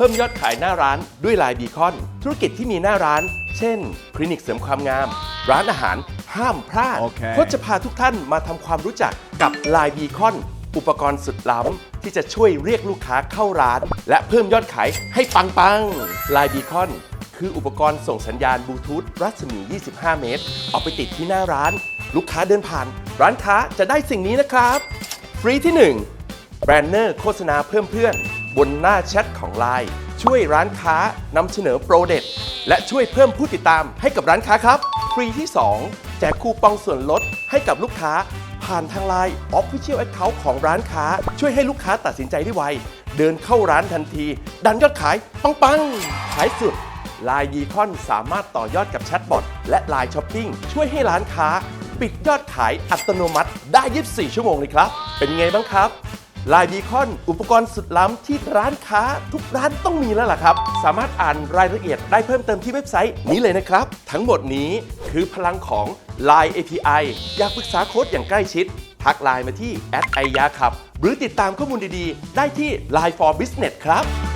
เพิ่มยอดขายหน้าร้านด้วยไลน์บีคอน ธุรกิจที่มีหน้าร้าน เช่น คลินิกเสริมความงาม ร้านอาหารห้ามพลาดโอเคโค้ชจะพาทุกท่านมาทำความรู้จักกับไลน์บีคอน อุปกรณ์สุดล้ำที่จะช่วยเรียกลูกค้าเข้าร้าน และเพิ่มยอดขายให้ปังๆไลน์บีคอนคืออุปกรณ์ส่งสัญญาณบลูทูธรัศมี 25 เมตร เอาไปติดที่หน้าร้าน ลูกค้าเดินผ่าน ร้านค้าจะได้สิ่งนี้นะครับ ฟรีที่ 1 แบรนเนอร์โฆษณาเพิ่มเพื่อน บนหน้าแชทของ Line ช่วยร้านค้านำเสนอโปรเด็ดและช่วยเพิ่มผู้ติดตามให้กับร้านค้าครับ ฟรีที่ 2 แจกคูปองส่วนลดให้กับลูกค้า ผ่านทาง Line Official Account ของร้านค้า ช่วยให้ลูกค้าตัดสินใจได้ไว เดินเข้าร้านทันที ดันยอดขาย ปังๆขายสุดล n e ยีคอนสามารถต่อยอดกับแชทบอทและ Line Shopping ช่วยให้ร้านค้า ปิดยอดขายอัตโนมัติได้ 24 ชั่วโมงเลยครับ เป็นไงบ้างครับ ลายบีคอน อุปกรณ์สุดล้ำที่ร้านค้า ทุกร้านต้องมีแล้วล่ะครับ สามารถอ่านรายละเอียดได้เพิ่มเติมที่เว็บไซต์นี้เลยนะครับ ทั้งหมดนี้คือพลังของ Line API อยากปรึกษาโค้ดอย่างใกล้ชิด ทักไลน์มาที่ i y a ครับหรือติดตามข้อมูลดีๆ ได้ที่ Line for Business ครับ